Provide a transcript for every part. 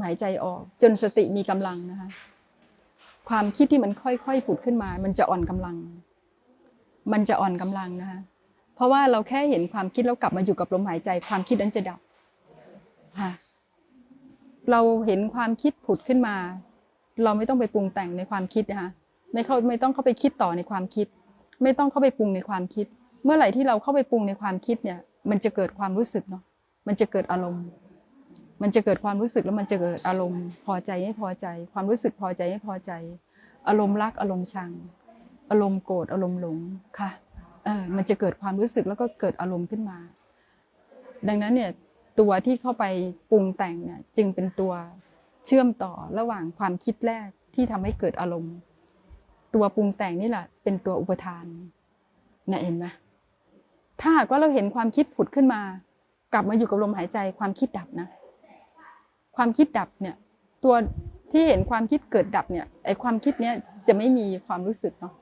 หายใจออก จนสติมีกำลังนะคะ ความคิดที่มันค่อยๆผุดขึ้นมา มันจะอ่อนกำลัง มันจะอ่อนกำลังนะคะ เพราะว่าเราแค่เห็นความคิดแล้วกลับมาอยู่กับลมหายใจ ความคิดนั้นจะดับค่ะเราเห็นความคิดผุดขึ้นมา เราไม่ต้องไปปรุงแต่งในความคิดนะคะไม่เข้าไม่ต้องเข้าไปคิดต่อในความคิด ไม่ต้องเข้าไปปรุงในความคิด เมื่อไหร่ที่เราเข้าไปปรุงในความคิดเนี่ย มันจะเกิดความรู้สึกเนาะมันจะเกิดอารมณ์ มันจะเกิดความรู้สึกแล้วมันจะเกิดอารมณ์พอใจไม่พอใจ ความรู้สึกพอใจไม่พอใจ อารมณ์รักอารมณ์ชัง อารมณ์โกรธอารมณ์หลงค่ะเออมันจะเกิดความรู้สึกแล้วก็เกิดอารมณ์ขึ้นมา ดังนั้นเนี่ยตัวที่เข้าไปปรุงแต่งเนี่ยจึงเป็นตัวเชื่อมต่อระหว่างความคิดแรกที่ทำให้เกิดอารมณ์ ตัวปรุงแต่งนี่แหละเป็นตัวอุปทานเนี่ยเห็นไหมถ้าหากว่าเราเห็นความคิดผุดขึ้นมา กลับมาอยู่กับลมหายใจความคิดดับนะ ความคิดดับเนี่ยตัวที่เห็นความคิดเกิดดับเนี่ยไอความคิดเนี้ยจะไม่มีความรู้สึกเนาะ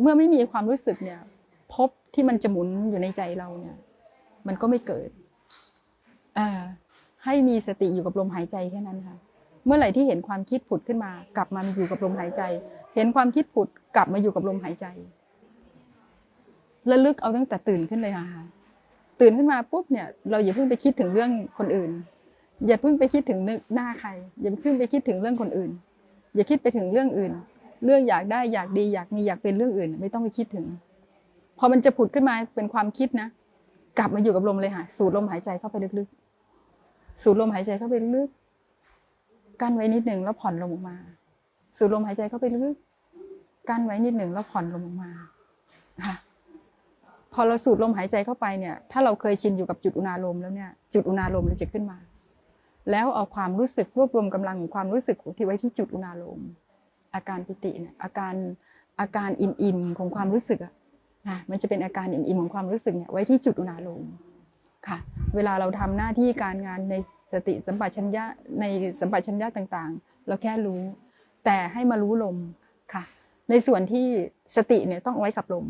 เมื่อไม่มีความรู้สึกเนี่ยพบที่มันจะหมุนอยู่ในใจเราเนี่ย มันก็ไม่เกิดเอ่อให้มีสติอยู่กับลมหายใจแค่นั้นค่ะ เมื่อไหร่ที่เห็นความคิดผุดขึ้นมา กลับมาอยู่กับลมหายใจ เห็นความคิดผุดกลับมาอยู่กับลมหายใจระลึกเอาตั้งแต่ตื่นขึ้นเลยค่ะตื่นขึ้นมาปุ๊บเนี่ยเราอย่าเพิ่งไปคิดถึงเรื่องคนอื่น อย่าเพิ่งไปคิดถึงหน้าใคร อย่าเพิ่งไปคิดถึงเรื่องคนอื่น อย่าคิดไปถึงเรื่องอื่น เรื่องอยากได้อยากดีอยากมีอยากเป็นเรื่องอื่น ไม่ต้องไปคิดถึง พอมันจะผุดขึ้นมาเป็นความคิดนะ กลับมาอยู่กับลมเลยค่ะ สูดลมหายใจเข้าไปลึกๆ สูดลมหายใจเข้าไปลึกกั้นไว้นิดหนึ่งแล้วผ่อนลมออกมา สูดลมหายใจเข้าไปลึกกั้นไว้นิดหนึ่งแล้วผ่อนลมออกมาค่ะพอเราสูดลมหายใจเข้าไปเนี่ย ถ้าเราเคยชินอยู่กับจุดอุณาลมแล้วเนี่ย จุดอุณาลมเราจะขึ้นมา แล้วเอาความรู้สึกรวบรวมกำลังของความรู้สึกที่ไว้ที่จุดอุณาโลมอาการปิติเนี่ยอาการอาการอิ่มๆของความรู้สึกอะนะมันจะเป็นอาการอิ่มๆของความรู้สึกเนี่ยไว้ที่จุดอุณาโลมค่ะเวลาเราทำหน้าที่การงานในสติสัมปชัญญะในสัมปชัญญะต่างๆ เราแค่รู้ แต่ให้มารู้ลมค่ะ ในส่วนที่สติเนี่ยต้องเอาไว้กับลม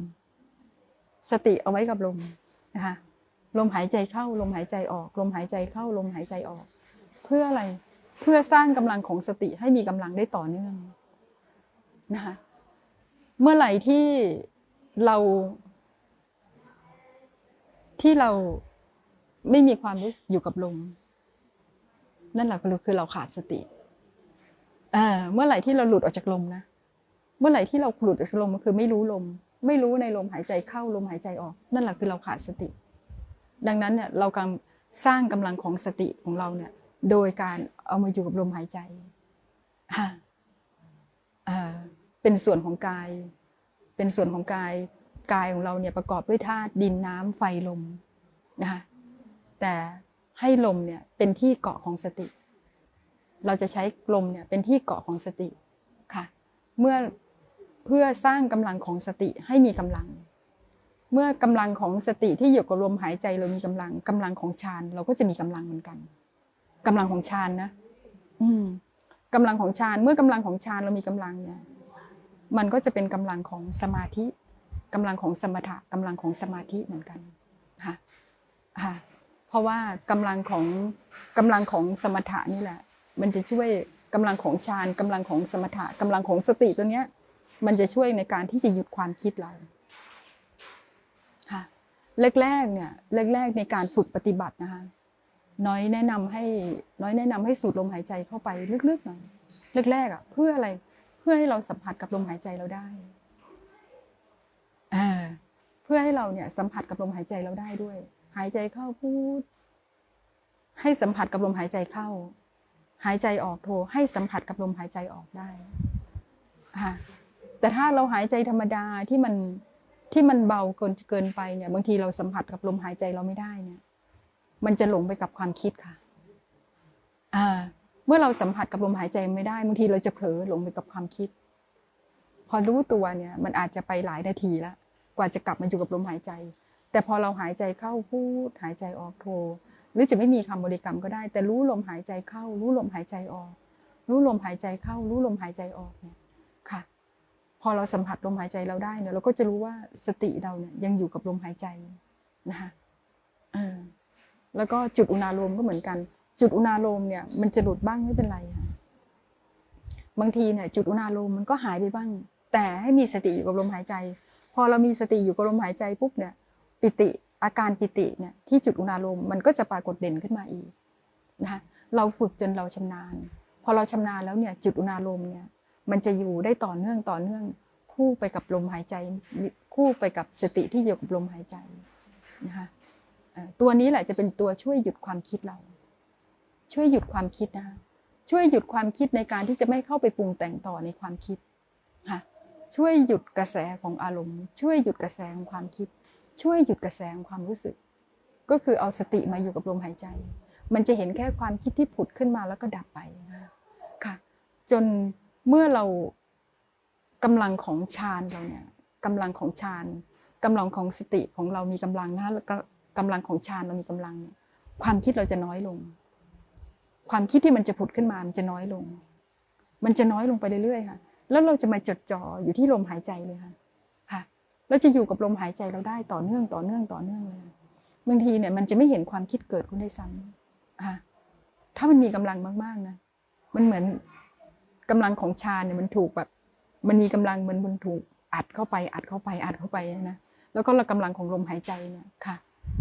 สติเอาไว้กับลมนะคะลมหายใจเข้าลมหายใจออก ลมหายใจเข้าลมหายใจออก เพื่ออะไรเพื่อสร้างกำลังของสติให้มีกำลังได้ต่อเนื่องนะคะเมื่อไหร่ที่เราที่เราไม่มีความรู้อยู่กับลมนั่นแหละคือเราขาดสติเออเมื่อไหร่ที่เราหลุดออกจากลมนะเมื่อไหร่ที่เราหลุดออกจากลมก็คือไม่รู้ลม ไม่รู้ในลมหายใจเข้าลมหายใจออก นั่นแหละคือเราขาดสติ ดังนั้นเนี่ยเรากำลังสร้างกำลังของสติของเราเนี่ย โดยการเอามาอยู่กับลมหายใจเป็นส่วนของกาย เป็นส่วนของกาย กายของเราเนี่ยประกอบด้วยธาตุดินน้ำไฟลมนะคะแต่ให้ลมเนี่ยเป็นที่เกาะของสติ เราจะใช้ลมเนี่ยเป็นที่เกาะของสติค่ะ เมื่อเพื่อสร้างกำลังของสติให้มีกำลัง เมื่อกำลังของสติที่อยู่กับลมหายใจเรามีกำลังกำลังของฌานเราก็จะมีกำลังเหมือนกัน กำลังของฌานนะ อืมกำลังของฌานเมื่อกำลังของฌานเรามีกำลังเนี่ย มันก็จะเป็นกำลังของสมาธิกำลังของสมถะกำลังของสมาธิเหมือนกันค่ะค่ะเพราะว่ากำลังของกำลังของสมถะนี่แหละ มันจะช่วยกำลังของฌานกำลังของสมถะกำลังของสติตัวเนี้ย มันจะช่วยในการที่จะหยุดความคิดเราค่ะแรกๆเนี่ยแรกๆในการฝึกปฏิบัตินะคะ น้อยแนะนำให้น้อยแนะนำให้สูดลมหายใจเข้าไปลึกๆหน่อยแรกๆอะเพื่ออะไรเพื่อให้เราสัมผัสกับลมหายใจเราได้อ่าเพื่อให้เราเนี่ยสัมผัสกับลมหายใจเราได้ด้วย หายใจเข้าพูด ให้สัมผัสกับลมหายใจเข้า หายใจออกโทให้สัมผัสกับลมหายใจออกได้ค่ะแต่ถ้าเราหายใจธรรมดาที่มันที่มันเบาเกินเกินไปเนี่ย บางทีเราสัมผัสกับลมหายใจเราไม่ได้เนี่ย มันจะหลงไปกับความคิดค่ะเมื่อเราสัมผัสกับลมหายใจไม่ได้บางทีเราจะเผลอหลงไปกับความคิด พอรู้ตัวเนี่ย มันอาจจะไปหลายนาทีแล้วกว่าจะกลับมาอยู่กับลมหายใจ แต่พอเราหายใจเข้าพูด หายใจออกโทหรือจะไม่มีคำบริกรรมก็ได้ แต่รู้ลมหายใจเข้า รู้ลมหายใจออก รู้ลมหายใจเข้า รู้ลมหายใจออกเนี่ยค่ะ พอเราสัมผัสลมหายใจเราได้เนี่ยเราก็จะรู้ว่าสติเราเนี่ยยังอยู่กับลมหายใจนะคะเออ แล้วก็จุดอุณาโลมก็เหมือนกัน จุดอุณาโลมเนี่ยมันจะหลุดบ้างไม่เป็นไรค่ะบางทีเนี่ยจุดอุณาโลมมันก็หายไปบ้าง แต่ให้มีสติอยู่กับลมหายใจ พอเรามีสติอยู่กับลมหายใจปุ๊บเนี่ยปิติอาการปิติเนี่ยที่จุดอุณาโลมมันก็จะปรากฏเด่นขึ้นมาอีกนะคะเราฝึกจนเราชำนาญ พอเราชำนาญแล้วเนี่ยจุดอุณาโลมเนี่ยมันจะอยู่ได้ต่อเนื่องต่อเนื่องคู่ไปกับลมหายใจ คู่ไปกับสติที่อยู่กับลมหายใจนะคะ ตัวนี้แหละจะเป็นตัวช่วยหยุดความคิดเรา ช่วยหยุดความคิดนะคะช่วยหยุดความคิดในการที่จะไม่เข้าไปปรุงแต่งต่อในความคิดค่ะช่วยหยุดกระแสของอารมณ์ ช่วยหยุดกระแสของความคิด ช่วยหยุดกระแสของความรู้สึก ก็คือเอาสติมาอยู่กับลมหายใจ มันจะเห็นแค่ความคิดที่ผุดขึ้นมาแล้วก็ดับไปค่ะ จนเมื่อเรากำลังของฌานเราเนี่ยกำลังของฌานกำลังของสติของเรามีกำลังนะแล้วก็ กำลังของฌานเรามีกำลัง ความคิดเราจะน้อยลง ความคิดที่มันจะผุดขึ้นมามันจะน้อยลง มันจะน้อยลงไปเรื่อยๆค่ะ แล้วเราจะมาจดจ่ออยู่ที่ลมหายใจเลยค่ะค่ะแล้วจะอยู่กับลมหายใจเราได้ต่อเนื่องต่อเนื่องต่อเนื่องเลยบางทีเนี่ยมันจะไม่เห็นความคิดเกิดขึ้นได้ซ้ำค่ะถ้ามันมีกำลังมากๆนะมันเหมือนกำลังของฌานเนี่ยมันถูกแบบ มันมีกำลังมันมันถูกอัดเข้าไปอัดเข้าไปอัดเข้าไปนะแล้วก็กำลังของลมหายใจเนี่ยค่ะ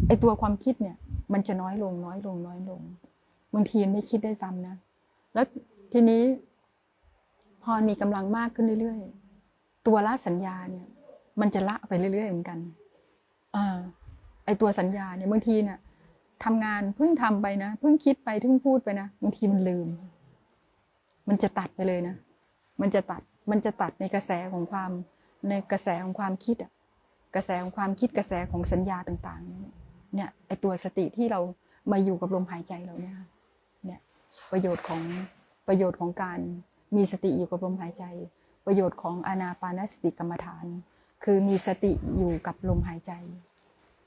ไอตัวความคิดเนี่ย มันจะน้อยลงน้อยลงน้อยลงบางทีไม่คิดได้ซ้ำนะ แล้วทีนี้ พอมีกำลังมากขึ้นเรื่อยๆ ตัวละสัญญาเนี่ย มันจะละไปเรื่อยๆเหมือนกันอไอตัวสัญญาเนี่ยบางทีเนี่ยทำงานเพิ่งทำไปนะเพิ่งคิดไปเพิ่งพูดไปนะบางทีมันลืม มันจะตัดไปเลยนะ มันจะตัดมันจะตัดในกระแสของความในกระแสของความคิดอะ กระแสของความคิดกระแสของสัญญาต่างๆเนี่ยเนี่ยไอตัวสติที่เรามาอยู่กับลมหายใจเราเนี่ยค่ะเนี่ยประโยชน์ของประโยชน์ของการมีสติอยู่กับลมหายใจ ประโยชน์ของอานาปานสติกรรมฐาน คือมีสติอยู่กับลมหายใจ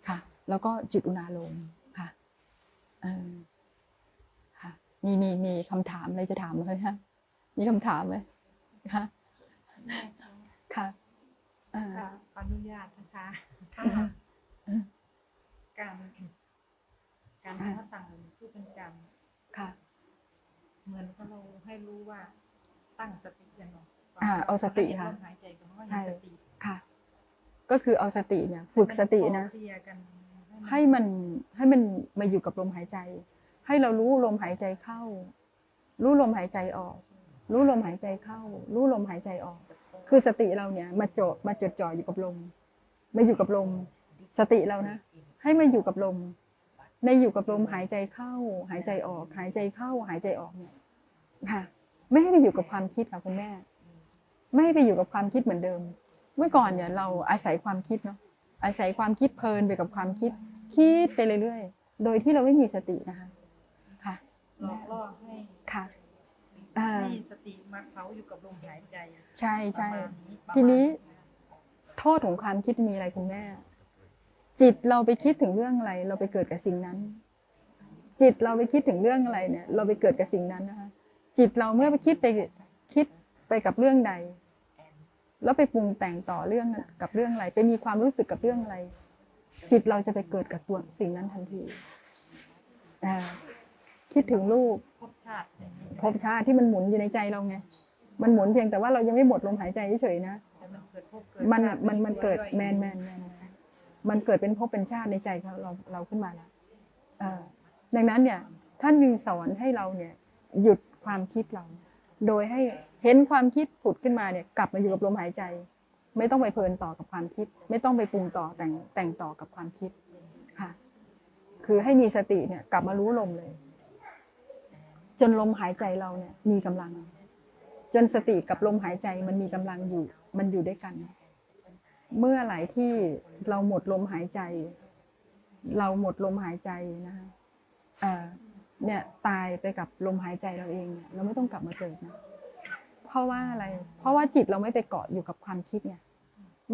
ค่ะ แล้วก็จิตอุณาโลมค่ะเออค่ะมีมีมีคำถามอะไรจะถามไหมคะมีคำถามไหมคะค่ะอ่า ค่ะขออนุญาตนะคะถ้าอืมการการอ่าทำหน้าต่างผู้เป็นกรรมค่ะ เหมือนกับเราให้รู้ว่าตั้งสติยังไงอ่าเอาสติค่ะลมหายใจก็ว่าใช่มีสติค่ะ ก็คือเอาสติเนี่ย ฝึกสตินะเคลียร์กันให้มันให้มันมาอยู่กับลมหายใจ ให้เรารู้ลมหายใจเข้า รู้ลมหายใจออก รู้ลมหายใจเข้า รู้ลมหายใจออก คือสติเราเนี่ยมาโจดมาจดจ่ออยู่กับลมมาอยู่กับลม สติเรานะ ให้มาอยู่กับลม ในอยู่กับลมหายใจเข้า หายใจออก หายใจเข้า หายใจออกเนี่ยค่ะ ไม่ให้ไปอยู่กับความคิดค่ะคุณแม่ ไม่ให้ไปอยู่กับความคิดเหมือนเดิม เมื่อก่อนเนี่ยเราอาศัยความคิดเนาะอาศัยความคิดเพลินไปกับความคิด คิดไปเรื่อยๆ โดยที่เราไม่มีสตินะคะ ค่ะหลอกล่อให้ ให้สติมาเขาอยู่กับลมหายใจใช่ใช่ประมาณนี้ทีนี้โทษของความคิดมีอะไรคุณแม่ จิตเราไปคิดถึงเรื่องอะไร เราไปเกิดกับสิ่งนั้น จิตเราไปคิดถึงเรื่องอะไรเนี่ย เราไปเกิดกับสิ่งนั้นนะคะจิตเราเมื่อไปคิดไปคิดไปกับเรื่องใด แล้วไปปรุงแต่งต่อเรื่องกับเรื่องอะไร ไปมีความรู้สึกกับเรื่องอะไร จิตเราจะไปเกิดกับตัวสิ่งนั้นทันทีอ่า คิดถึงลูกภพชาติอย่างนี้ภพชาติที่มันหมุนอยู่ในใจเราไง มันหมุนเพียงแต่ว่าเรายังไม่หมดลมหายใจเฉยๆนะแต่มันเกิดภพเกิดมันชาติมันมันเกิดด้วยแมนแมนแมนแมนมันเกิดเป็นภพเป็นชาติในใจเราเราเราขึ้นมาแล้วเออดังนั้นเนี่ยท่านมีสอนให้เราเนี่ยหยุดความคิดเรา โดยให้เห็นความคิดผุดขึ้นมาเนี่ยกลับมาอยู่กับลมหายใจ ไม่ต้องไปเพลินต่อกับความคิด ไม่ต้องไปปรุงต่อแต่งแต่งต่อกับความคิดค่ะ คือให้มีสติเนี่ยกลับมารู้ลมเลย จนลมหายใจเราเนี่ยมีกำลัง จนสติกับลมหายใจมันมีกำลังอยู่ มันอยู่ด้วยกัน เมื่อไหร่ที่เราหมดลมหายใจ เราหมดลมหายใจนะคะเออเนี่ยตายไปกับลมหายใจเราเองเนี่ยเราไม่ต้องกลับมาเกิดนะเพราะว่าอะไร เพราะว่าจิตเราไม่ไปเกาะอยู่กับความคิดไง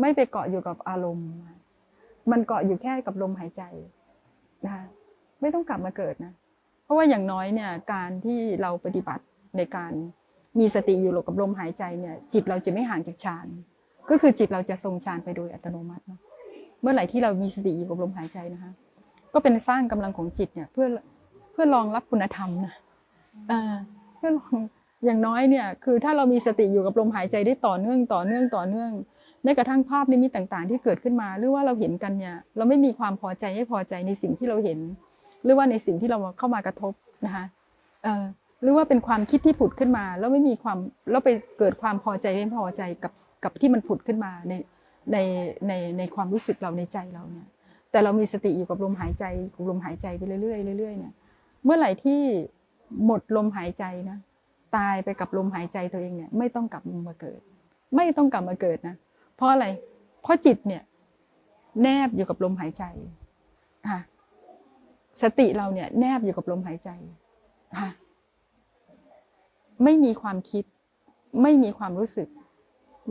ไม่ไปเกาะอยู่กับอารมณ์ มันเกาะอยู่แค่กับลมหายใจนะคะไม่ต้องกลับมาเกิดนะ เพราะว่าอย่างน้อยเนี่ยการที่เราปฏิบัติในการมีสติอยู่กับลมหายใจเนี่ยจิตเราจะไม่ห่างจากฌานก็คือจิตเราจะทรงฌานไปโดยอัตโนมัติเนอะเมื่อไหร่ที่เรามีสติอยู่กับลมหายใจนะคะก็เป็นสร้างกำลังของจิตเนี่ยเพื่อพื่อรองรับคุณธรรมนะเอ่าเพื่อรองอย่างน้อยเนี่ยคือถ้าเรามีสติอยู่กับลมหายใจได้ต่อเนื่องต่อเนื่องต่อเนื่องแม้กระทั่งภาพนิมิตต่างๆ ที่เกิดขึ้นมา หรือว่าเราเห็นกันเนี่ยเราไม่มีความพอใจไม่พอใจในสิ่งที่เราเห็น หรือว่าในสิ่งที่เราเข้ามากระทบนะคะเอ่อหรือว่าเป็นความคิดที่ผุดขึ้นมา แล้วไม่มีความแล้วไปเกิดความพอใจไม่พอใจกับกับที่มันผุดขึ้นมาในในในในความรู้สึกเราในใจเราเนี่ย แต่เรามีสติอยู่กับลมหายใจกับลมหายใจไปเรื่อยๆเรื่อยๆเนี่ยเมื่อไหร่ที่หมดลมหายใจนะตายไปกับลมหายใจตัวเองเนี่ยไม่ต้องกลับมาเกิด ไม่ต้องกลับมาเกิดนะเพราะอะไรเพราะจิตเนี่ยแนบอยู่กับลมหายใจค่ะ สติเราเนี่ยแนบอยู่กับลมหายใจค่ะไม่มีความคิด ไม่มีความรู้สึก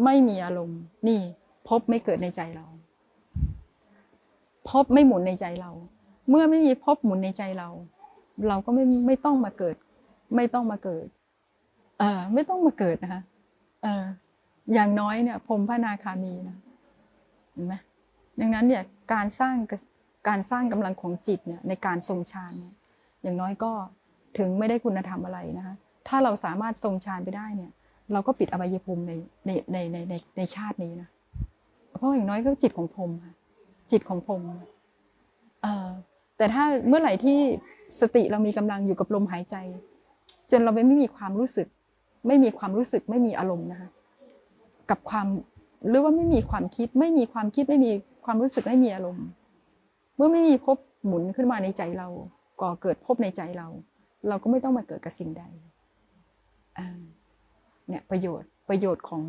ไม่มีอารมณ์ นี่พบไม่เกิดในใจเรา พบไม่หมุนในใจเรา เมื่อไม่มีพบหมุนในใจเรา เราก็ไม่ไม่ต้องมาเกิด ไม่ต้องมาเกิด เออไม่ต้องมาเกิดนะคะเอออย่างน้อยเนี่ยพรมพระนาคามีนะเห็นไหมดังนั้นเนี่ยการสร้าง การสร้างกำลังของจิตเนี่ยในการทรงฌานเนี่ยอย่างน้อยก็ถึงไม่ได้คุณธรรมอะไรนะคะถ้าเราสามารถทรงฌานไปได้เนี่ย เราก็ปิดอบายภูมิในในในในในในชาตินี้นะเพราะอย่างน้อยก็จิตของพรมค่ะจิตของพรมเออแต่ถ้าเมื่อไหร่ที่สติเรามีกำลังอยู่กับลมหายใจ จนเราไม่มีความรู้สึก ไม่มีความรู้สึกไม่มีอารมณ์นะคะกับความหรือว่าไม่มีความคิด ไม่มีความคิดไม่มีความรู้สึกไม่มีอารมณ์ เมื่อไม่มีภพหมุนขึ้นมาในใจเรา ก่อเกิดภพในใจเรา เราก็ไม่ต้องมาเกิดกับสิ่งใดอ่าเนี่ยประโยชน์ประโยชน์ของ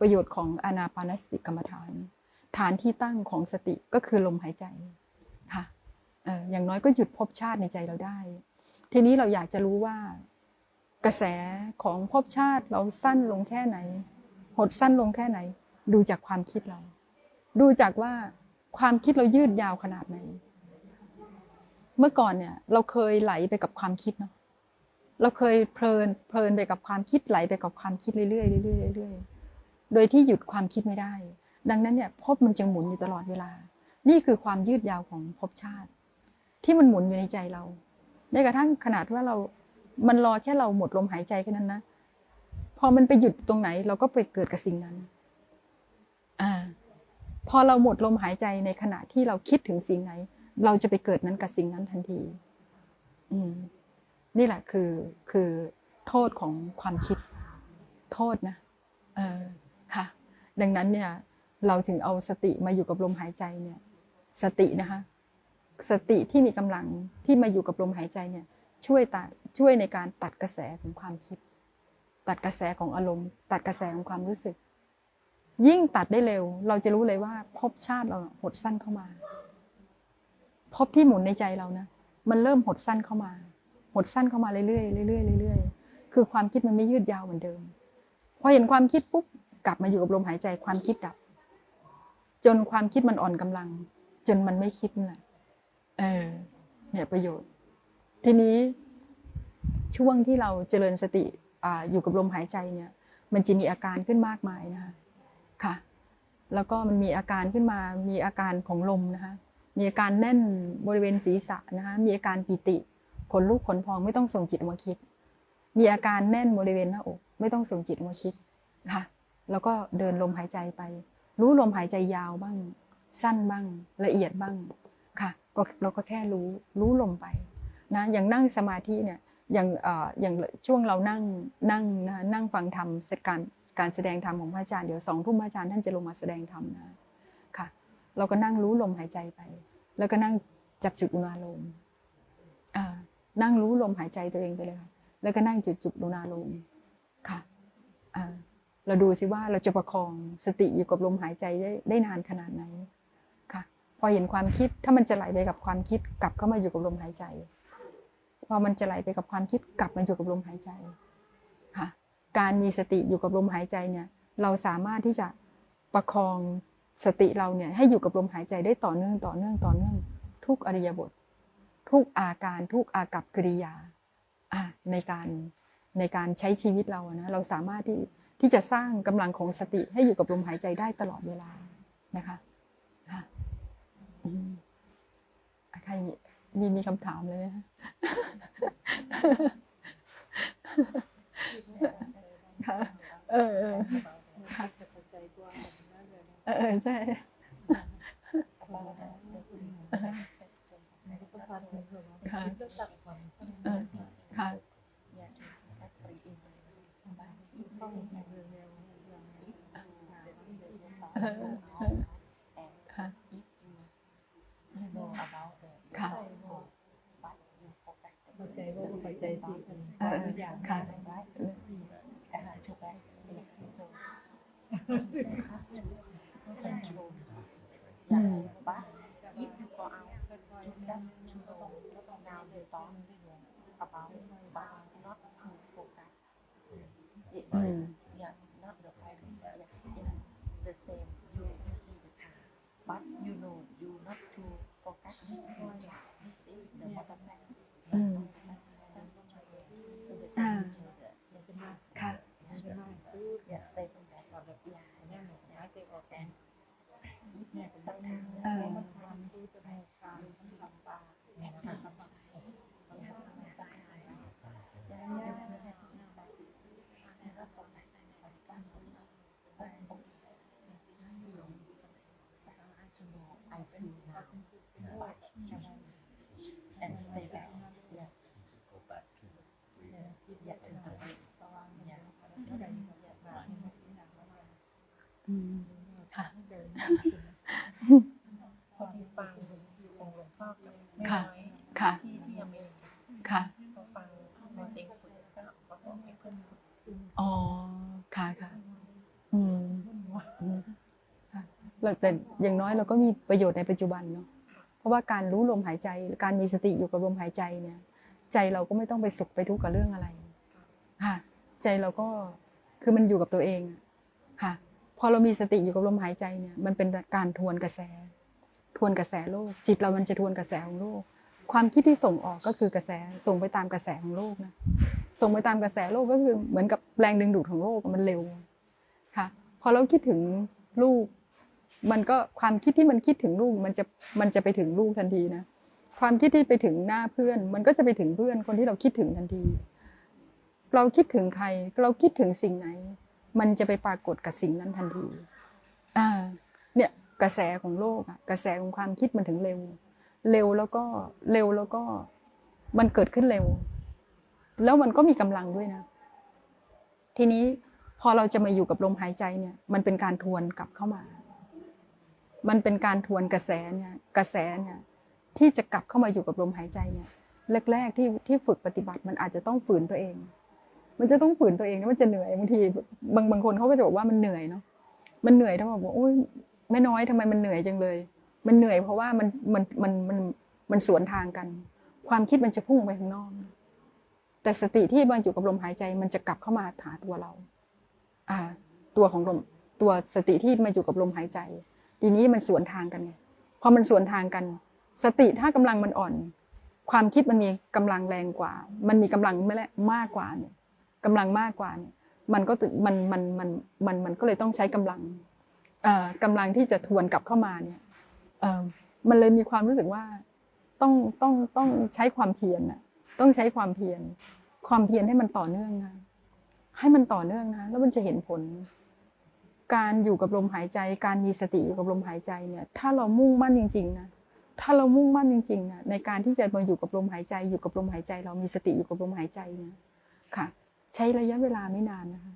ประโยชน์ของอานาปานสติกรรมฐาน ฐานที่ตั้งของสติก็คือลมหายใจค่ะเอออย่างน้อยก็หยุดภพชาติในใจเราได้ ทีนี้เราอยากจะรู้ว่ากระแสของภพชาติเราสั้นลงแค่ไหน หดสั้นลงแค่ไหน ดูจากความคิดเรา ดูจากว่า ความคิดเรายืดยาวขนาดไหน เมื่อก่อนเนี่ย เราเคยไหลไปกับความคิดเนาะเราเคยเพลินเพลินไปกับความคิดไหลไปกับความคิดเรื่อยๆเรื่อยๆเรื่อยๆโดยที่หยุดความคิดไม่ได้ ดังนั้นเนี่ยภพมันจึงหมุนอยู่ตลอดเวลา นี่คือความยืดยาวของภพชาติ ที่มันหมุนอยู่ในใจเราแม้กระทั่งขนาดว่าเรา มันรอแค่เราหมดลมหายใจแค่นั้นนะ พอมันไปหยุดตรงไหน เราก็ไปเกิดกับสิ่งนั้น อ่า พอเราหมดลมหายใจในขณะที่เราคิดถึงสิ่งไหน เราจะไปเกิดนั้นกับสิ่งนั้นทันทีอืมนี่แหละคือคือโทษของความคิดโทษนะเออค่ะ ดังนั้นเนี่ยเราถึงเอาสติมาอยู่กับลมหายใจเนี่ย สตินะคะ สติที่มีกำลังที่มาอยู่กับลมหายใจเนี่ย ช่วยตัดช่วยในการตัดกระแสของความคิด ตัดกระแสของอารมณ์ ตัดกระแสของความรู้สึก ยิ่งตัดได้เร็ว เราจะรู้เลยว่าภพชาติเราหดสั้นเข้ามาภพที่หมุนในใจเรานะมันเริ่มหดสั้นเข้ามา หดสั้นเข้ามาเรื่อยๆเรื่อยๆเรื่อยๆคือความคิดมันไม่ยืดยาวเหมือนเดิมพอเห็นความคิดปุ๊บกลับมาอยู่กับลมหายใจความคิดดับ จนความคิดมันอ่อนกำลัง จนมันไม่คิดนั่นแหละเออเนี่ยประโยชน์ ทีนี้ช่วงที่เราเจริญสติออยู่กับลมหายใจเนี่ย มันจะมีอาการขึ้นมากมายนะคะ ค่ะ แล้วก็มันมีอาการขึ้นมา มีอาการของลมนะคะ มีอาการแน่นบริเวณศีรษะนะคะ มีอาการปิติขนลุกขนพองไม่ต้องส่งจิตออกมาคิด มีอาการแน่นบริเวณหน้าอก ไม่ต้องส่งจิตออกมาคิดค่ะ แล้วก็เดินลมหายใจไป รู้ลมหายใจยาวบ้าง สั้นบ้าง ละเอียดบ้างค่ะ ก็เราก็แค่รู้รู้ลมไปนะ อย่างนั่งสมาธิเนี่ยอย่างอย่างช่วงเรานั่งนั่งนะนั่งฟังธรรมสการ การแสดงธรรมของพระอาจารย์เดี๋ยวสองทุ่มพระอาจารย์ท่านจะลงมาแสดงธรรมนะค่ะ เราก็นั่งรู้ลมหายใจไป แล้วก็นั่งจับจุดอุณาลมนั่งรู้ลมหายใจตัวเองไปเลยค่ะแล้วก็นั่งจุดจุดอุณาลมค่ะเราดูสิว่าเราจะประคองสติอยู่กับลมหายใจได้ได้นานขนาดไหนค่ะ พอเห็นความคิดถ้ามันจะไหลไปกับความคิดกลับเข้ามาอยู่กับลมหายใจ พอมันจะไหลไปกับความคิดกลับมาอยู่กับลมหายใจ การมีสติอยู่กับลมหายใจเนี่ยเราสามารถที่จะประคองสติเราเนี่ยให้อยู่กับลมหายใจได้ต่อเนื่องต่อเนื่องต่อเนื่องทุกอริยบท ทุกอาการทุกอากับกิริยาในการในการใช้ชีวิตเรานะเราสามารถที่ที่จะสร้างกำลังของสติให้อยู่กับลมหายใจได้ตลอดเวลานะคะค่ะใครมีมีมีคำถามเลยไหมคะ ค่ะ เออเออค่ะจะเข้าใจตัวมันได้เลยนะเออเออใช่ก็พาถึงเลยนะค่ะจะตัดความเออค่ะต้องเร็วเออเออค่ะค่ะ เข้าใจว่าเข้าใจสิเออเอออย่างค่ะอืม if you go out just to know now the thought about but not to focus it, อืม yeah not the yeah, yeah the same you you see the car but you know you not to focus this point this is the motorcycle อืม just to the อ่า yes ค่ะ ใช่ไหมคือ yeah stay from that แบบ yeah เนี่ยหนูหายใจออกแอน เนี่ยเป็นสัญญาณ เออ มันทำดูจะมีการทำตาเนี่ยทำตา I feel now and stay back yeah yeah to the way yeah อืมค่ะพอที่ฟังของหลวงพ่อกับแม่ค่ะน้อยค่ะที่ที่อเมริกาค่ะพอฟังตอนเองฝึกก็ก็บอกให้เพื่อนฝึกอ๋อค่ะค่ะอืมอืมค่ะแล้วแต่อย่างน้อยเราก็มีประโยชน์ในปัจจุบันเนาะเพ ราะว่าการรู้ลมหายใจ การมีสติอยู่กับลมหายใจเนี่ย ใจเราก็ไม่ต้องไปสุขไปทุกข์กับเรื่องอะไรค่ะใจเราก็คือมันอยู่กับตัวเองค่ะ พอเรามีสติอยู่กับลมหายใจเนี่ย มันเป็นการทวนกระแส ทวนกระแสโลก จิตเรามันจะทวนกระแสของโลก ความคิดที่ส่งออกก็คือกระแสส่งไปตามกระแสของโลกนะส่งไปตามกระแสโลกก็คือเหมือนกับแรงดึงดูดของโลกมันเร็วค่ะ พอเราคิดถึงลูก มันก็ความคิดที่มันคิดถึงลูกมันจะมันจะไปถึงลูกทันทีนะความคิดที่ไปถึงหน้าเพื่อน มันก็จะไปถึงเพื่อนคนที่เราคิดถึงทันที เราคิดถึงใคร เราคิดถึงสิ่งไหน มันจะไปปรากฏกับสิ่งนั้นทันทีอ่าเนี่ยกระแสของโลกอะกระแสของความคิดมันถึงเร็ว เร็วแล้วก็เร็วแล้วก็มันเกิดขึ้นเร็ว แล้วมันก็มีกำลังด้วยนะ ทีนี้พอเราจะมาอยู่กับลมหายใจเนี่ย มันเป็นการทวนกลับเข้ามา มันเป็นการทวนกระแสเนี่ยกระแสเนี่ยที่จะกลับเข้ามาอยู่กับลมหายใจเนี่ยแรกๆที่ที่ฝึกปฏิบัติมันอาจจะต้องฝืนตัวเอง มันจะต้องฝืนตัวเองนะมันจะเหนื่อยบางทีบางบางคนเขาก็จะบอกว่ามันเหนื่อยเนาะมันเหนื่อยถ้าบอกว่าโอ้ยแม่น้อยทำไมมันเหนื่อยจังเลย มันเหนื่อยเพราะว่ามันมันมันมันมันสวนทางกัน ความคิดมันจะพุ่งไปข้างนอก แต่สติที่มันอยู่กับลมหายใจ มันจะกลับเข้ามาหาตัวเรา อ่า ตัวของลมตัวสติที่มาอยู่กับลมหายใจ ทีนี้มันสวนทางกันไงพอมันสวนทางกัน สติถ้ากำลังมันอ่อน ความคิดมันมีกำลังแรงกว่า มันมีกำลังไม่แลมากกว่าเนี่ยกำลังมากกว่าเนี่ยมันก็ตึมันมันมันมันมันก็เลยต้องใช้กำลังเอ่อกำลังที่จะทวนกลับเข้ามาเนี่ยเอ่อมันเลยมีความรู้สึกว่าต้องต้องต้องใช้ความเพียรน่ะต้องใช้ความเพียรความเพียรให้มันต่อเนื่องนะให้มันต่อเนื่องนะแล้วมันจะเห็นผล การอยู่กับลมหายใจ การมีสติอยู่กับลมหายใจเนี่ยถ้าเรามุ่งมั่นจริงๆนะถ้าเรามุ่งมั่นจริงๆนะในการที่จะมาอยู่กับลมหายใจอยู่กับลมหายใจ เรามีสติอยู่กับลมหายใจเนี่ยค่ะ ใช้ระยะเวลาไม่นานนะคะ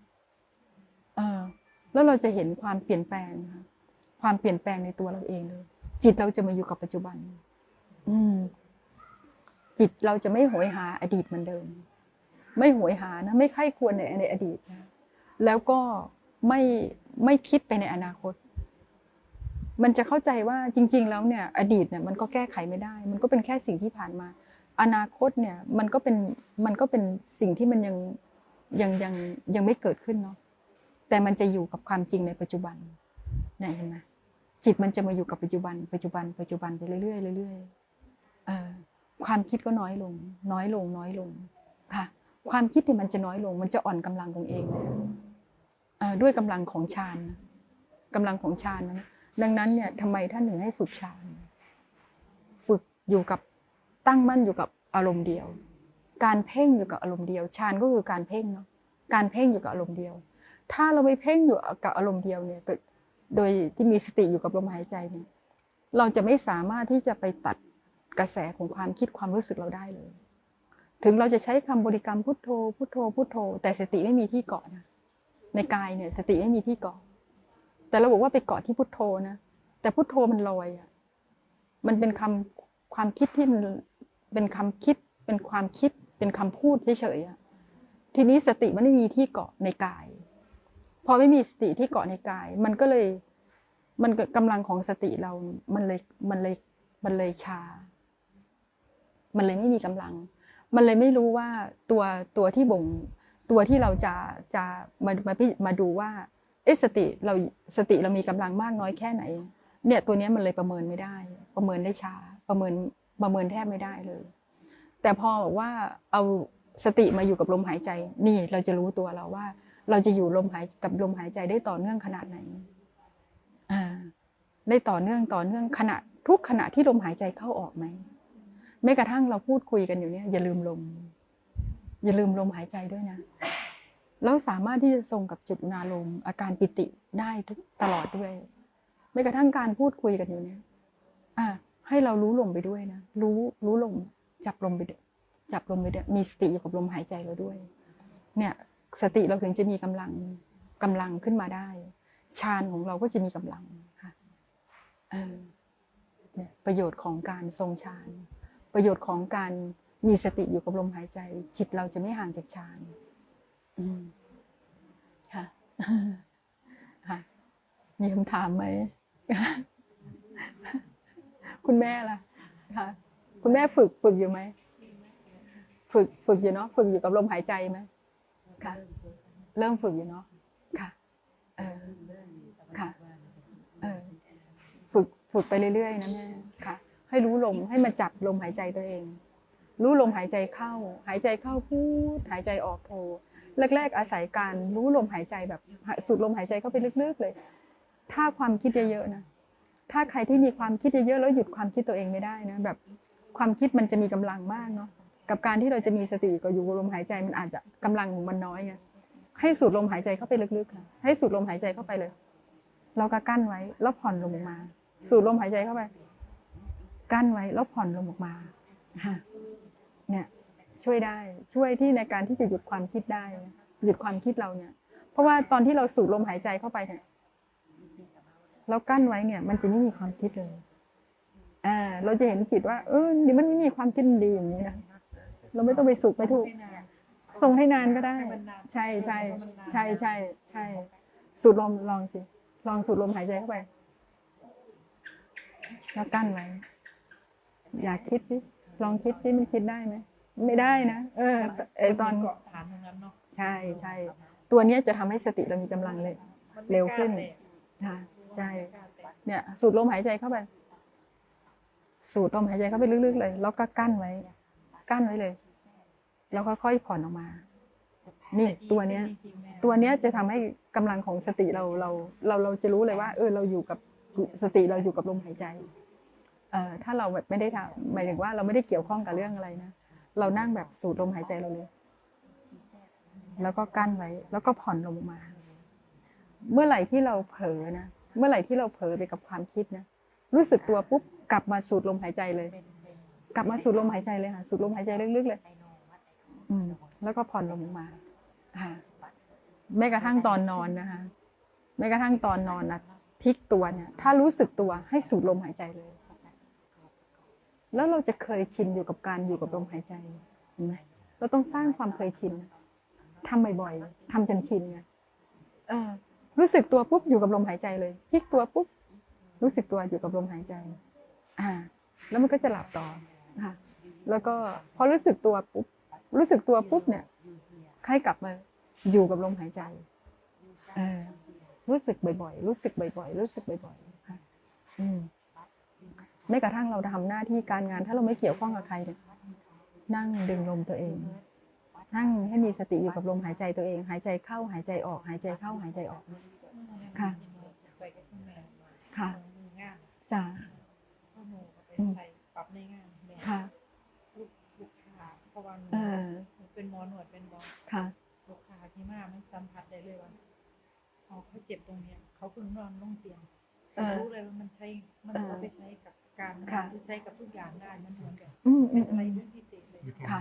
เออแล้วเราจะเห็นความเปลี่ยนแปลงนะคะความเปลี่ยนแปลงในตัวเราเองเลย จิตเราจะมาอยู่กับปัจจุบัน อืม จิตเราจะไม่โหยหาอดีตเหมือนเดิม ไม่โหยหานะ ไม่ใคร่ควรในในอดีตนะแล้วก็ไม่ ไม่คิดไปในอนาคต มันจะเข้าใจว่าจริง ๆ แล้วเนี่ย อดีตเนี่ยมันก็แก้ไขไม่ได้ มันก็เป็นแค่สิ่งที่ผ่านมา อนาคตเนี่ยมันก็เป็นมันก็เป็นสิ่งที่มันยังยังยังยังไม่เกิดขึ้นเนาะแต่มันจะอยู่กับความจริงในปัจจุบันเนี่ยเห็นไหมจิตมันจะมาอยู่กับปัจจุบัน ปัจจุบัน ปัจจุบันไปเรื่อยๆเรื่อยๆเอ่อความคิดก็น้อยลง น้อยลง น้อยลงค่ะ ความคิดเนี่มันจะน้อยลง มันจะอ่อนกำลังลงเองเลยเอ่อ ด้วยกำลังของฌานนะกำลังของฌานนะดังนั้นเนี่ยทำไมท่านถึงให้ฝึกฌานฝึกอยู่กับตั้งมั่นอยู่กับอารมณ์เดียว การเพ่งอยู่กับอารมณ์เดียวฌานก็คือการเพ่งเนาะการเพ่งอยู่กับอารมณ์เดียว ถ้าเราไม่เพ่งอยู่กับอารมณ์เดียวเนี่ยโดยที่มีสติอยู่กับลมหายใจเนี่ยเราจะไม่สามารถที่จะไปตัดกระแสของความคิดความรู้สึกเราได้เลย ถึงเราจะใช้คำบริกรรมพุทโธพุทโธพุทโธ แต่สติไม่มีที่เกาะนะ ในกายเนี่ยสติไม่มีที่เกาะ แต่เราบอกว่าไปเกาะที่พุทโธนะ แต่พุทโธมันลอยอะ มันเป็นคำความคิดที่มันเป็นคำคิด เป็นความคิด เป็นคำพูดเฉยๆอะทีนี้สติมันไม่มีที่เกาะในกาย พอไม่มีสติที่เกาะในกาย มันก็เลย มันกำลังของสติเรา มันเลย มันเลย มันเลยชา มันเลยไม่มีกำลัง มันเลยไม่รู้ว่าตัวตัวที่บ่ง ตัวที่เราจะจะมามาพิมาดูว่าเอสติเราสติเรามีกำลังมากน้อยแค่ไหน เนี่ยตัวนี้มันเลยประเมินไม่ได้ ประเมินได้ช้าประเมินประเมินแทบไม่ได้เลย แต่พอบอกว่าเอาสติมาอยู่กับลมหายใจ นี่เราจะรู้ตัวเราว่า เราจะอยู่ลมหายกับลมหายใจได้ต่อเนื่องขนาดไหนอ่าได้ต่อเนื่องต่อเนื่องขณะทุกขณะที่ลมหายใจเข้าออกไหมแม้กระทั่งเราพูดคุยกันอยู่เนี่ยอย่าลืมลม อย่าลืมลมหายใจด้วยนะ แล้วสามารถที่จะทรงกับจิตอุณาลมอาการปิติได้ตลอดด้วยแม้กระทั่งการพูดคุยกันอยู่เนี่ยอะให้เรารู้ลมไปด้วยนะ รู้รู้ลม จับลมไปจับลมไปมีสติอยู่กับลมหายใจเราด้วย เนี่ยสติเราถึงจะมีกำลังกำลังขึ้นมาได้ฌานของเราก็จะมีกำลังค่ะออเนี่ยประโยชน์ของการทรงฌาน ประโยชน์ของการ มีสติอยู่กับลมหายใจ จิตเราจะไม่ห่างจากฌานค่ะค่ะมีคำถามไหมคุณแม่ล่ะค่ะคุณแม่ฝึกฝึกอยู่ไหมฝึกฝึกอยู่เนาะฝึกอยู่กับลมหายใจไหมค่ะ เริ่มฝึกอยู่เนาะค่ะเออค่ะเออฝึกฝึกไปเรื่อยๆนะแม่ค่ะ ให้รู้ลมให้มาจับลมหายใจตัวเอง รู้ลมหายใจเข้า หายใจเข้าพูด หายใจออกโทแรกๆอาศัยการรู้ลมหายใจแบบสูดลมหายใจเข้าไปลึกๆเลย ถ้าความคิดเยอะๆนะถ้าใครที่มีความคิดเยอะๆแล้วหยุดความคิดตัวเองไม่ได้นะแบบความคิดมันจะมีกำลังมากเนาะกับการที่เราจะมีสติกับอยู่ลมหายใจมันอาจจะกำลังของมันน้อยไงให้สูดลมหายใจเข้าไปลึกๆค่ะให้สูดลมหายใจเข้าไปเลย เราก็กั้นไว้แล้วผ่อนลมออกมา สูดลมหายใจเข้าไป กั้นไว้แล้วผ่อนลมออกมาค่ะ เนี่ยช่วยได้ช่วยที่ในการที่จะหยุดความคิดได้ หยุดความคิดเราเนี่ย เพราะว่าตอนที่เราสูดลมหายใจเข้าไปเนี่ยเรากั้นไว้เนี่ย มันจะไม่มีความคิดเลยอ่าเราจะเห็นจิตว่าเออนี่มันไม่มีความคิดดีอย่างนี้นะเราไม่ต้องไปสุขไปทุกข์ทรงให้นานก็ได้ ใช่ใช่ใช่ใช่ใช่สูดลมลองสิลองสูดลมหายใจเข้าไป แล้วกั้นไว้ อย่าคิดสิ ลองคิดสิมันคิดได้ไหมไม่ได้นะเออไอตอนเกาะฐานตรงนั้นเนาะใช่ใช่ตัวเนี้ยจะทำให้สติเรามีกำลังเลยมันไม่เร็วขึ้นกล้าแตะค่ะใช่ไม่กล้าแตะเนี่ยสูดลมหายใจเข้าไป สูดลมหายใจเข้าไปลึกๆเลย แล้วก็กั้นไว้ กั้นไว้เลย แล้วค่อยๆผ่อนออกมา นี่ตัวเนี้ย ตัวเนี้ยจะทำให้กำลังของสติเราเราเราเราจะรู้เลยว่า เออเราอยู่กับสติเราอยู่กับลมหายใจเอ่อ ถ้าเราแบบไม่ได้ทำหมายถึงว่าเราไม่ได้เกี่ยวข้องกับเรื่องอะไรนะเรานั่งแบบสูดลมหายใจเราเลย แล้วก็กั้นไว้ แล้วก็ผ่อนลงมา เมื่อไหร่ที่เราเผลอนะเมื่อไหร่ที่เราเผลอไปกับความคิดนะรู้สึกตัวปุ๊บกลับมาสูดลมหายใจเลย กลับมาสูดลมหายใจเลยค่ะสูดลมหายใจลึกๆเลย อืมแล้วก็ผ่อนลงมาค่ะแม้กระทั่งตอนนอนนะคะแม้กระทั่งตอนนอนนะพลิกตัวเนี่ย ถ้ารู้สึกตัวให้สูดลมหายใจเลย แล้วเราจะเคยชินอยู่กับการอยู่กับลมหายใจเห็นไหมเราต้องสร้างความเคยชินทำบ่อยๆทำจนชินไงเออรู้สึกตัวปุ๊บอยู่กับลมหายใจเลยพลิกตัวปุ๊บรู้สึกตัวอยู่กับลมหายใจ อ่า แล้วมันก็จะหลับต่อค่ะแล้วก็พอรู้สึกตัวปุ๊บรู้สึกตัวปุ๊บเนี่ยให้กลับมาอยู่กับลมหายใจเออรู้สึกบ่อยๆ รู้สึกบ่อยๆ รู้สึกบ่อยๆค่ะอืม แม้กระทั่งเราทำหน้าที่การงานถ้าเราไม่เกี่ยวข้องกับใครเนี่ยนั่งดึงลมตัวเอง นั่งให้มีสติอยู่กับลมหายใจตัวเอง หายใจเข้าหายใจออก หายใจเข้าหายใจออกค่ะไปกับคุณแม่ค่ะมืองานจ้าพ่อโมก็ไปอืมใส่ปรับในงานแม่ค่ะราะว่าหนูเออหนูเป็นหมอหนวดเป็นบอค่ะลูกค้าที่มามันสัมผัสได้เลยว่าอ๋อเขาเจ็บตรงเนี้ยเขาเพิ่งนอนลงเตียงเออรู้เลยว่ามันใช้มันเออเอาไปใช้กับ การค่ะหรือใช้กับทุกอย่างได้มันเหมือนกันอืมอืเป็มนอะอืไรมที่พิเศษเลยค่ะ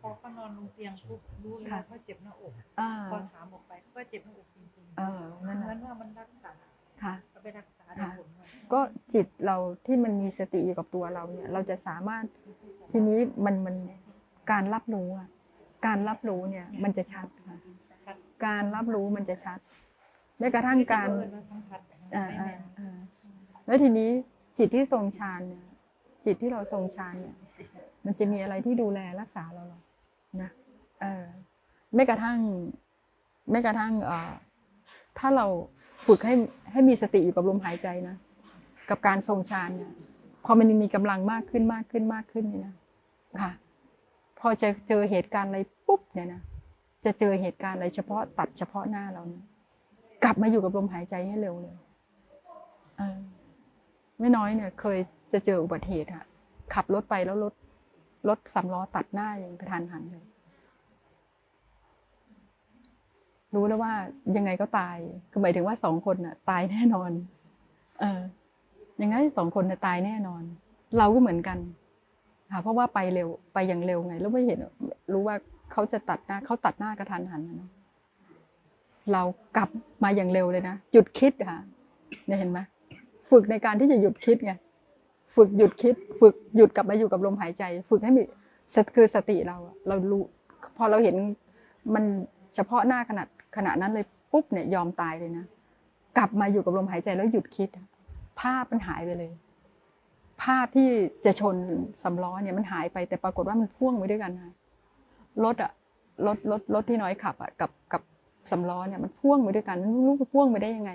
พอเขานอนลงเตียงปุ๊บรู้เลยค่ะว่าเขาเจ็บหน้าอกอ่าพอถามออกไปก็เจ็บหน้าอกจริงๆเออนั่นเหมืแหอนละว่ามันรักษาค่ะ เอาไปรักษาได้ผลมันก็จิตเราที่มันมีสติอยู่กับตัวเราเนี่ย เราจะสามารถทีนี้มันมันการรับรู้อะการรับรู้เนี่ยมันจะชัดค่ะ ชัดการรับรู้มันจะชัดแม้กระทั่งการเนสัมผัสอ่าไม่อ่าแน่นอ่าแล้วทีนี้ จิตที่ทรงฌานเนี่ยจิตที่เราทรงฌานเนี่ย มันจะมีอะไรที่ดูแลรักษาเราหรอนะเออไม่กระทั่งไม่กระทั่งเอ่อถ้าเราฝึกให้ให้มีสติอยู่กับลมหายใจนะกับการทรงฌานเนี่ยพอมันมีกำลังมากขึ้นมากขึ้นมากขึ้นเนี่ยนะค่ะ พอจะเจอเหตุการณ์อะไรปุ๊บเนี่ยนะจะเจอเหตุการณ์อะไรเฉพาะตัดเฉพาะหน้าเรานี่กลับมาอยู่กับลมหายใจให้เร็วเลยเออ ไม่น้อยเนี่ยเคยจะเจออุบัติเหตุอะขับรถไปแล้วรถรถสำล้อตัดหน้าอย่างกระทันหันเลยรู้แล้วว่ายังไงก็ตายคือหมายถึงว่าสองคนน่ะ ตายแน่นอน เออยังไงสองคนน่ะตายแน่นอน เราก็เหมือนกันค่ะเพราะว่าไปเร็วไปอย่างเร็วไง แล้วไม่เห็น รู้ว่าเขาจะตัดหน้าเขาตัดหน้ากระทันหันนะเนาะเรากลับมาอย่างเร็วเลยนะหยุดคิดค่ะเนี่ยเห็นไหม ฝึกในการที่จะหยุดคิดไงฝึกหยุดคิด ฝึกหยุดกลับมาอยู่กับลมหายใจ ฝึกให้มีสติคือสติเราเรารู้พอเราเห็นมันเฉพาะหน้าขนาดขณะนั้นเลยปุ๊บเนี่ยยอมตายเลยนะกลับมาอยู่กับลมหายใจแล้วหยุดคิด ภาพมันหายไปเลย ภาพที่จะชนสำล้อเนี่ยมันหายไปแต่ปรากฏว่ามันพ่วงไว้ด้วยกันนะรถอะรถรถรถที่น้อยขับอะกับกับสำล้อเนี่ยมันพ่วงไว้ด้วยกันไม่รู้ว่าพ่วงไปได้ยังไง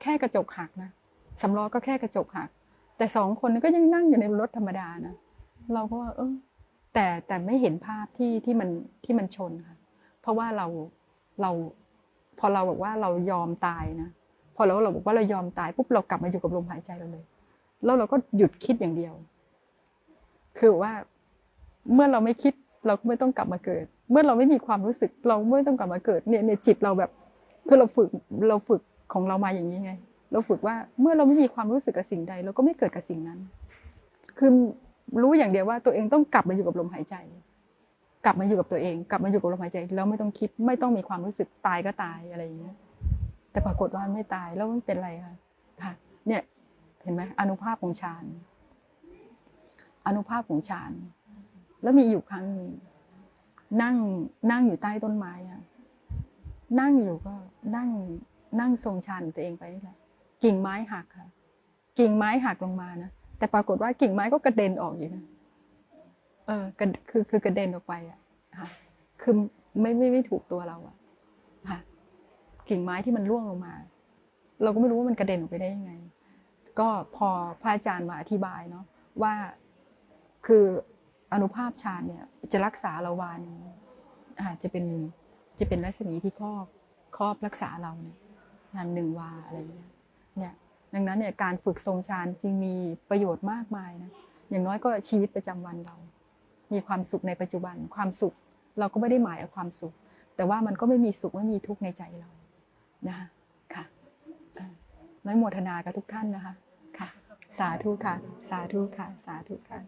แค่กระจกหักนะ สำล้อก็แค่กระจกหักแต่สองคนนั้นก็ยังนั่งอยู่ในรถธรรมดานะเราก็ว่าเออแต่แต่ไม่เห็นภาพที่ที่มันที่มันชนค่ะ เพราะว่าเราเราพอเราบอกว่าเรายอมตายนะพอเราเราบอกว่าเรายอมตายปุ๊บเรากลับมาอยู่กับลมหายใจเราเลย แล้วเราก็หยุดคิดอย่างเดียว คือว่าเมื่อเราไม่คิดเราก็ไม่ต้องกลับมาเกิด เมื่อเราไม่มีความรู้สึกเราไม่ต้องกลับมาเกิดเนี่ยในจิตเราแบบคือเราฝึกเราฝึกของเรามาอย่างนี้ไง เราฝึกว่าเมื่อเราไม่มีความรู้สึกกับสิ่งใด เราก็ไม่เกิดกับสิ่งนั้น คือรู้อย่างเดียวว่าตัวเองต้องกลับมาอยู่กับลมหายใจ กลับมาอยู่กับตัวเอง กลับมาอยู่กับลมหายใจแล้วไม่ต้องคิดไม่ต้องมีความรู้สึกตายก็ตายอะไรอย่างเงี้ยแต่ปรากฏว่าไม่ตายแล้วมันเป็นอะไรคะค่ะ เนี่ยเห็นไหมอนุภาพของฌานอนุภาพของฌานแล้วมีอยู่ครั้งนึงนั่งนั่งอยู่ใต้ต้นไม้อะนั่งอยู่ก็นั่งนั่งทรงฌานตัวเองไปนี่แหละ กิ่งไม้หักค่ะ กิ่งไม้หักลงมานะแต่ปรากฏว่ากิ่งไม้ก็กระเด็นออกอยู่นะเออคือคือกระเด็นออกไปอะค่ะคือไม่ไม่ไม่ถูกตัวเราอะค่ะ กิ่งไม้ที่มันร่วงลงมา เราก็ไม่รู้ว่ามันกระเด็นออกไปได้ยังไง ก็พอพระอาจารย์มาอธิบายเนาะว่าคืออนุภาพฌานเนี่ยจะรักษาเราวานอาจจะเป็นจะเป็นรัศมีที่ครอบครอบรักษาเราเนี่ยนานหนึ่งวาอะไรอย่างเงี้ย เนี่ยดังนั้นเนี่ยการฝึกทรงฌานจึงมีประโยชน์มากมายนะอย่างน้อยก็ชีวิตประจำวันเรา มีความสุขในปัจจุบันความสุขเราก็ไม่ได้หมายเอาความสุข แต่ว่ามันก็ไม่มีสุขไม่มีทุกข์ในใจเรานะคะค่ะน้อยโมทนากับทุกท่านนะคะค่ะ สาธุค่ะ สาธุค่ะ สาธุค่ะ